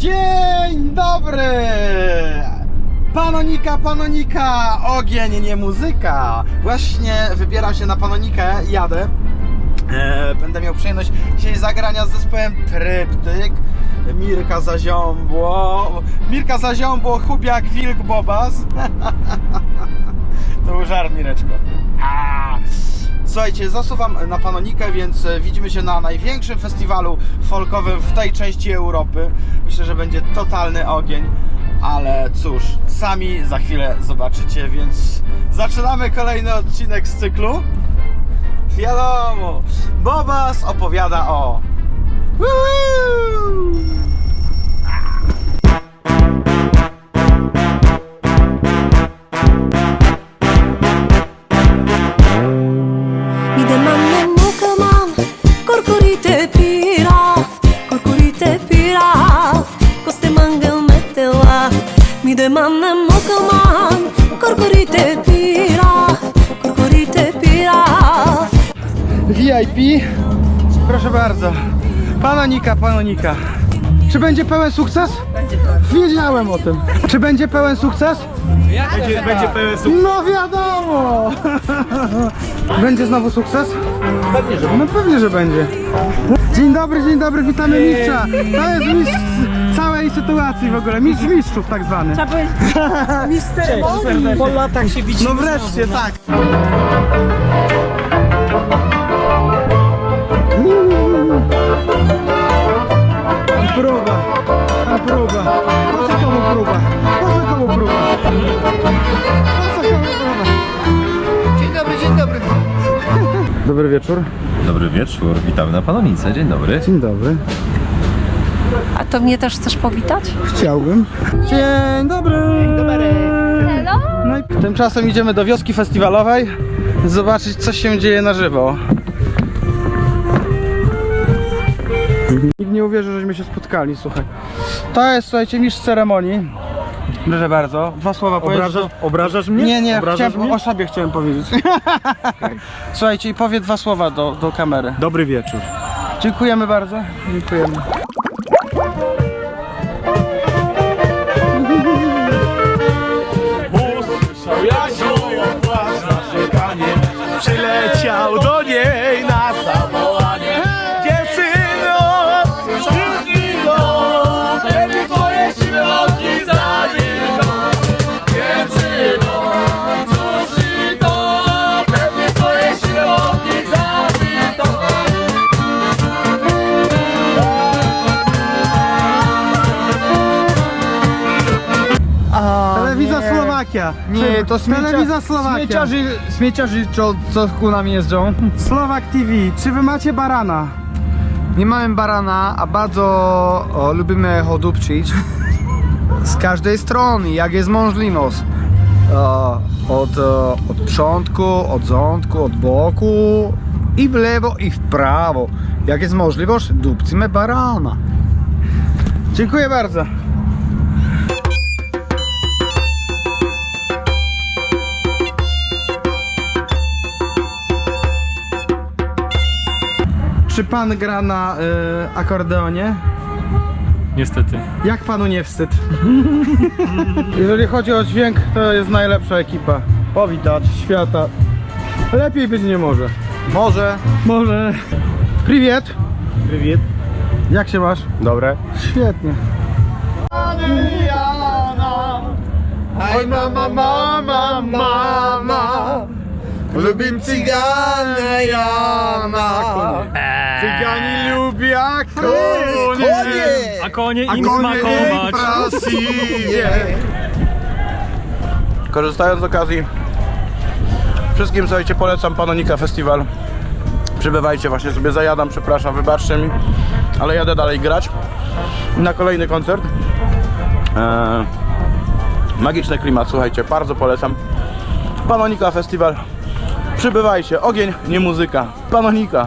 Dzień dobry! Panonika, panonika, ogień, nie muzyka. Właśnie wybieram się na panonikę, jadę. E, będę miał przyjemność dzisiaj zagrania z zespołem Tryptyk. Mirka Zaziąbło. Mirka Zaziąbło, Chubiak, Wilk, Bobas. to był żart, Mireczko. A. Słuchajcie, zasuwam na Panonikę, więc e, widzimy się na największym festiwalu folkowym w tej części Europy. Myślę, że będzie totalny ogień, ale cóż, sami za chwilę zobaczycie, więc zaczynamy kolejny odcinek z cyklu. Wiadomo, Bobas opowiada o... Woo! Corcurite piraf Corcurite piraf VIP. Proszę bardzo. Panonika, panonika. Czy będzie pełen sukces? Będzie Wiedziałem o tym. Czy będzie pełen sukces? Będzie, będzie pełen sukces. No wiadomo! Będzie znowu sukces? Pewnie, że No pewnie, że będzie. Dzień dobry, dzień dobry, witamy mistrza. To jest mistrz całej sytuacji w ogóle. Mistrz mistrzów tak zwany. Po latach się widzimy. No wreszcie, tak. Tam próba, tam próba. Po co komu próba? Po co komu próba? Po co komu próba? Dzień dobry, dzień dobry. Dobry wieczór. Dobry wieczór, witamy na Panonice, dzień dobry. Dzień dobry. A to mnie też chcesz powitać? Chciałbym. Dzień dobry. Dzień dobry. No i tymczasem idziemy do wioski festiwalowej zobaczyć co się dzieje na żywo. Nikt nie uwierzy, żeśmy się spotkali, słuchaj. To jest, słuchajcie, mistrz ceremonii. Proszę bardzo, dwa słowa powiedz. Obrażasz, obrażasz mnie? Nie, nie, obrażasz chciałem, mnie? o sobie chciałem powiedzieć. Słuchajcie, i powiedz dwa słowa do, do kamery. Dobry wieczór. Dziękujemy bardzo. Dziękujemy. Słowakia. Nie, Czy- to śmiecia, Telewizja Słowakia. śmieciarzy, śmieciarzy co, co ku nam jeżdżą. Słowak TV. Czy wy macie barana? Nie mamy barana, a bardzo o, lubimy ho dupczyć. Z każdej strony, jak jest możliwość. O, od, e, od przodku, od zątku, od boku i w lewo i w prawo. Jak jest możliwość, dupcymy barana. Dziękuję bardzo. Czy pan gra na y, akordeonie? Niestety. Jak panu nie wstyd? Jeżeli chodzi o dźwięk, to jest najlepsza ekipa. Powitacz świata. Lepiej być nie może. Może. Może. Priwiet. Priwiet. Jak się masz? Dobre. Świetnie. Oj mama, mama, mama, lubim cygane Jana. Eee. Cygani lubią jak Konie! A konie A im smakować. Korzystając z okazji, wszystkim słuchajcie, polecam Panonika Festiwal. Przybywajcie, właśnie sobie zajadam, przepraszam, wybaczcie mi, ale jadę dalej grać na kolejny koncert. Eee, magiczny klimat, słuchajcie, bardzo polecam. Panonika Festiwal. Przybywajcie, ogień, nie muzyka. Panonika.